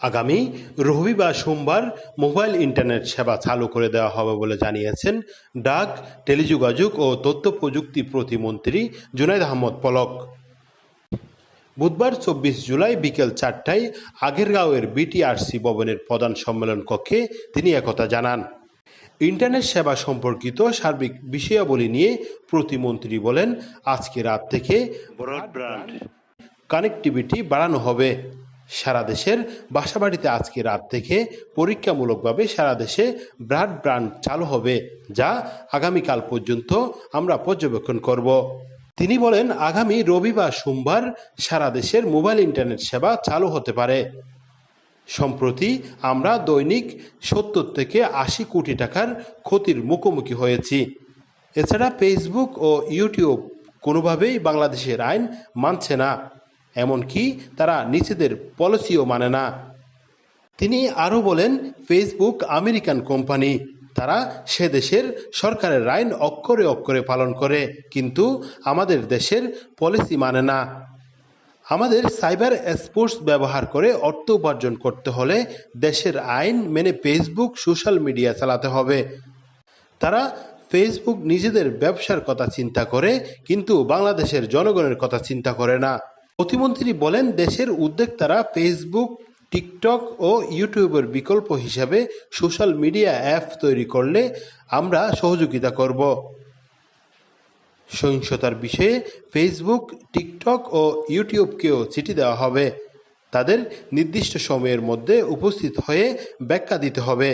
আগামী রবিবার সোমবার মোবাইল ইন্টারনেট সেবা চালু করে দেওয়া হবে বলে জানিয়েছেন ডাক টেলিযোগাযোগ ও তথ্য প্রযুক্তি প্রতিমন্ত্রী জুনাইদ আহমদ পলক। বুধবার চব্বিশ জুলাই বিকেল চারটায় আগেরগাঁওয়ের বিটিআরসি ভবনের প্রধান সম্মেলন কক্ষে তিনি একথা জানান। ইন্টারনেট সেবা সম্পর্কিত সার্বিক বিষয়াবলী নিয়ে প্রতিমন্ত্রী বলেন আজকে রাত থেকে ব্রডব্যান্ড কানেক্টিভিটি বাড়ানো হবে। সারা দেশের বাসাবাড়িতে আজকে রাত থেকে পরীক্ষামূলকভাবে সারা দেশে ব্রডব্যান্ড চালু হবে, যা আগামীকাল পর্যন্ত আমরা পর্যবেক্ষণ করব। তিনি বলেন, আগামী রবিবার সোমবার সারা দেশের মোবাইল ইন্টারনেট সেবা চালু হতে পারে। সম্প্রতি আমরা দৈনিক সত্তর থেকে আশি কোটি টাকার ক্ষতির মুখোমুখি হয়েছি। এছাড়া ফেসবুক ও ইউটিউব কোনোভাবেই বাংলাদেশের আইন মানছে না। এমনকি তারা নিজেদের পলিসিও মানে না। তিনি আরও বলেন, ফেসবুক আমেরিকান কোম্পানি, তারা সে দেশের সরকারের আইন অক্ষরে অক্ষরে পালন করে, কিন্তু আমাদের দেশের পলিসি মানে না। আমাদের সাইবার স্পোর্টস ব্যবহার করে অর্থ উপার্জন করতে হলে দেশের আইন মেনে ফেসবুক, সোশ্যাল মিডিয়া চালাতে হবে। তারা ফেসবুক নিজেদের ব্যবসার কথা চিন্তা করে, কিন্তু বাংলাদেশের জনগণের কথা চিন্তা করে না। প্রতিমন্ত্রী বলেন, দেশের উদ্যোক্তারা ফেসবুক টিকটক ও ইউটিউবের বিকল্প হিসাবে সোশ্যাল মিডিয়া অ্যাপ তৈরি করলে আমরা সহযোগিতা করব। সহিংসতার বিষয়ে ফেসবুক টিকটক ও ইউটিউবকেও চিঠি দেওয়া হবে। তাদের নির্দিষ্ট সময়ের মধ্যে উপস্থিত হয়ে ব্যাখ্যা দিতে হবে।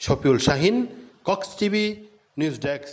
Shafiul Shahin, Cox TV, news desk.